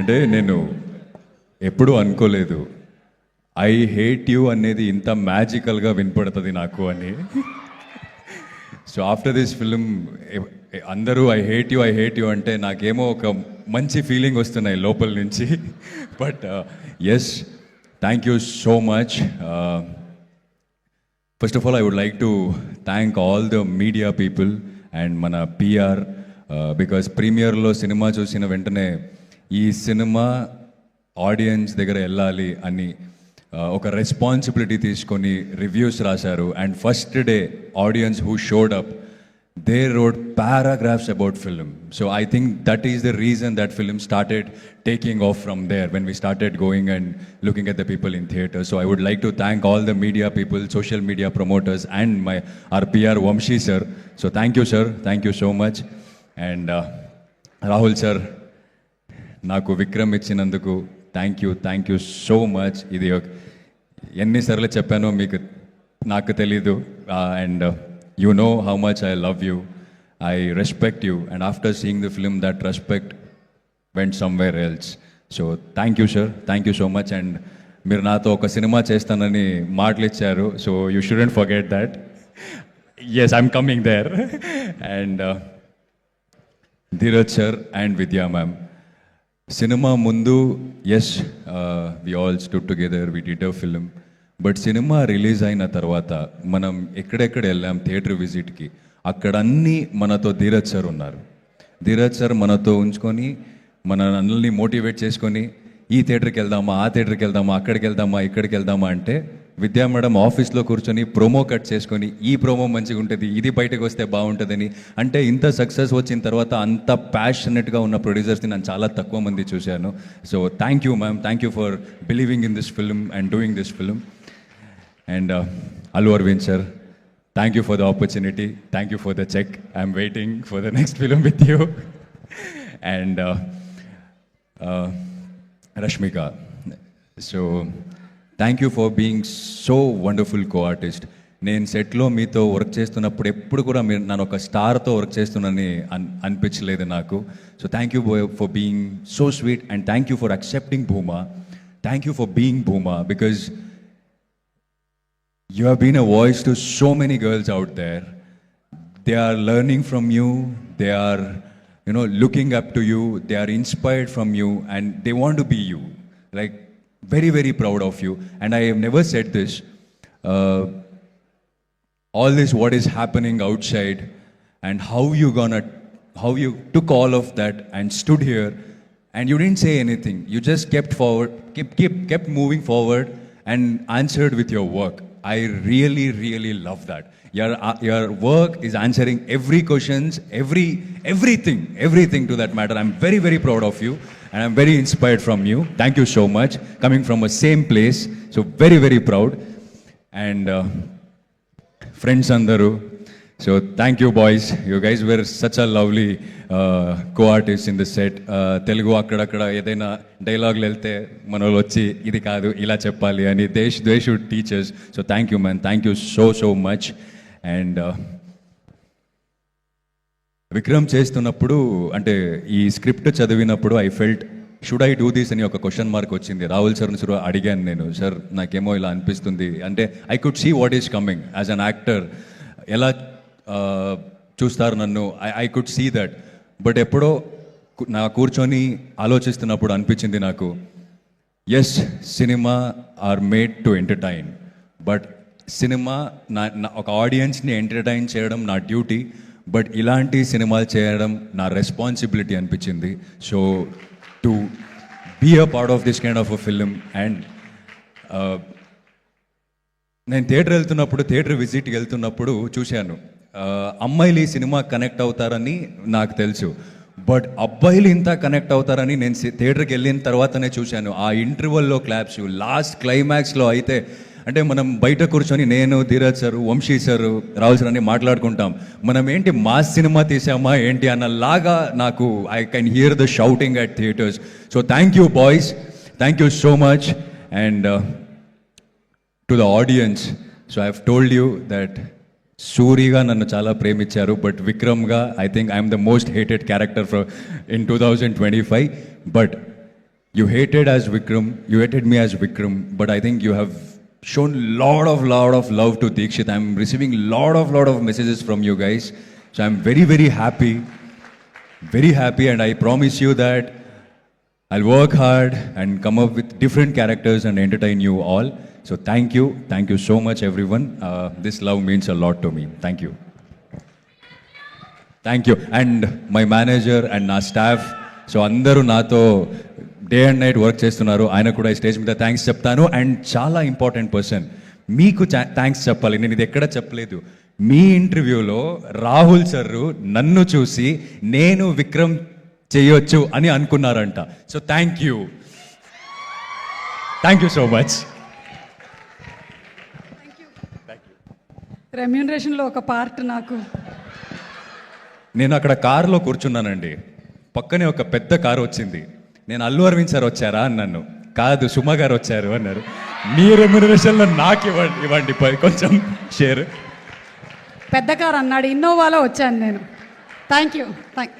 అంటే నేను ఎప్పుడూ అనుకోలేదు. ఐ హేట్ యూ అనేది ఇంత మ్యాజికల్గా వినపడుతుంది నాకు అని. సో ఆఫ్టర్ దిస్ ఫిలిం అందరూ I hate you I hate you అంటే నాకేమో ఒక మంచి ఫీలింగ్ వస్తున్నాయి లోపల నుంచి. But yes thank you so much first of all I would like to thank all the media people and మన పిఆర్ బికాస్ ప్రీమియర్లో సినిమా చూసిన వెంటనే ఈ సినిమా ఆడియన్స్ దగ్గర వెళ్ళాలి అని uh, ఒక రెస్పాన్సిబిలిటీ తీసుకొని రివ్యూస్ రాశారు and first day audience who showed up they wrote paragraphs about film. So I think that is the reason that film started taking off from there when we started going and looking at the people in theater. So I would like to thank all the media people, social media promoters, and my our PR Vamshi sir. So thank you, sir. Thank you so much. And uh, Rahul sir, నాకు విక్రమ్ ఇచ్చినందుకు thank you thank you so much ఇది ఎన్నిసార్లు చెప్పానో మీకు నాకు తెలీదు. And you know how much I love you I respect you and after seeing the film that respect went somewhere else so thank you sir thank you so much and మీరు నాతో ఒక cinema చేస్తానని మాటలు ఇచ్చారు so you shouldn't forget that yes I'm coming there and Dheeraj sir and Vidya ma'am cinema ముందు yes we all stood together we did a film but cinema release అయిన తర్వాత మనం ఎక్కడెక్కడ వెళ్ళాం థియేటర్ విజిట్కి అక్కడ అన్నీ మనతో ధీరజ్ సార్ ఉన్నారు. ధీరజ్ సార్ మనతో ఉంచుకొని మన అన్నల్ని మోటివేట్ చేసుకొని ఈ థియేటర్కి వెళ్దామా ఆ థియేటర్కి వెళ్దామా అక్కడికి వెళ్దామా ఇక్కడికి వెళ్దామా అంటే విద్యా మేడం ఆఫీస్లో కూర్చొని ప్రోమో కట్ చేసుకొని ఈ ప్రోమో మంచిగా ఉంటుంది ఇది బయటకు వస్తే బాగుంటుందని అంటే ఇంత సక్సెస్ వచ్చిన తర్వాత అంత ప్యాషనెట్గా ఉన్న ప్రొడ్యూసర్స్ని నేను చాలా తక్కువ మంది చూశాను. So thank you ma'am thank you for believing in this film and doing this film and Allu Aravind sir thank you for the opportunity thank you for the cheque I'm waiting for the next film with you and Rashmika so thank you for being so wonderful co artist నేను సెట్లో మీతో work చేస్తున్నప్పుడు ఎప్పుడు కూడా మీరు నన్ను ఒక స్టార్తో work చేస్తున్నానని అన్ అనిపించలేదు నాకు so thank you for being so sweet and thank you for accepting Bhuma thank you for being Bhuma because You have been a voice to so many girls out there. They are learning from you. They are, you know, looking up to you. They are inspired from you, and they want to be you. Very, very proud of you. And I have never said this. Uh, all this, what is happening outside, and how you gonna, how you took all of that and stood here, and you didn't say anything. You just kept forward, kept, kept, kept moving forward, and answered with your work. I really, really love that. Your, uh, your work is answering every questions, every, everything, everything to that matter. I'm very, very proud of you, and I'm very inspired from you thank you so much coming from a same place so very very proud and friends అందరూ so thank you boys you guys were such a lovely co artist in the set Telugu అక్కడక్కడ ఏదైనా డైలాగులు వెళ్తే మన వాళ్ళు వచ్చి ఇది కాదు ఇలా చెప్పాలి అని దేశ్ దేశ్ teachers so thank you man thank you so so much and Vikram చేస్తున్నప్పుడు అంటే ఈ స్క్రిప్ట్ చదివినప్పుడు I felt should I do this అని ఒక క్వశ్చన్ మార్క్ వచ్చింది. రాహుల్ సార్ సార్ అడిగాను నేను సార్ నాకేమో ఇలా అనిపిస్తుంది. అంటే I could see what is coming as an actor ఎలా చూస్తారు నన్ను? I I could see that but ఎప్పుడో నా కూర్చొని ఆలోచిస్తున్నప్పుడు అనిపించింది నాకు yes cinema are made to entertain but cinema నా- ఒక ఆడియన్స్ని ఎంటర్టైన్ చేయడం నా డ్యూటీ బట్ ఇలాంటి సినిమాలు చేయడం నా రెస్పాన్సిబిలిటీ అనిపించింది. So to be a part of this kind of a film and నేను థియేటర్ వెళ్తున్నప్పుడు థియేటర్ విజిట్కి వెళ్తున్నప్పుడు చూశాను. Uh, అమ్మాయిలు ఈ సినిమా కనెక్ట్ అవుతారని నాకు తెలుసు. బట్ అబ్బాయిలు ఇంత కనెక్ట్ అవుతారని నేను థియేటర్కి వెళ్ళిన తర్వాతనే చూశాను. ఆ ఇంటర్వల్లో క్లాప్స్ లాస్ట్ క్లైమాక్స్లో అయితే అంటే మనం బయట కూర్చొని నేను Dheeraj sir Vamshi sir Rahul sir అని మాట్లాడుకుంటాం. మనం ఏంటి మాస్ సినిమా తీసామా ఏంటి అన్న లాగా నాకు I can hear the shouting at theatres. So thank you boys thank you so much. And to the audience so I uh told you that సూరిగా నన్ను చాలా ప్రేమించారు but విక్రమ్గా I think I'm the most hated character from in two thousand twenty five but you hated as Vikram you hated me as Vikram but I think you have shown lot of lot of love to Dikshit. I'm receiving lot of lot of messages from you guys, so I'm very very happy, very happy, and I promise you that I'll work hard and come up with different characters and entertain you all. So thank you, thank you so much, everyone. Uh, this love means a lot to me. Thank you. Thank you and my manager and నా staff so అందరూ నాతో day and night work చేస్తున్నారు. ఆయన కూడా ఈ stage మీద thanks చెప్తాను. And చాలా ఇంపార్టెంట్ పర్సన్ మీకు థ్యాంక్స్ చెప్పాలి. నేను ఇది ఎక్కడ చెప్పలేదు. మీ ఇంటర్వ్యూలో రాహుల్ సర్ నన్ను చూసి నేను విక్రమ్ చేయొచ్చు అని అనుకున్నారంట. So thank you. Thank you so much. రెమ్యూనరేషన్లో ఒక పార్ట్ నాకు. నేను అక్కడ కారులో కూర్చున్నానండి. పక్కనే ఒక పెద్ద కారు వచ్చింది. నేను అల్లు అరవింద్ సార్ వచ్చారా నన్ను కాదు సుమ గారు వచ్చారు అన్నారు. మీ రెమ్యునరేషన్లో నాకు ఇవ్వండి ఇవ్వండి కొంచెం షేర్. పెద్ద కారు అన్నాడు ఇన్నోవాలో వచ్చాను నేను. Thank you thank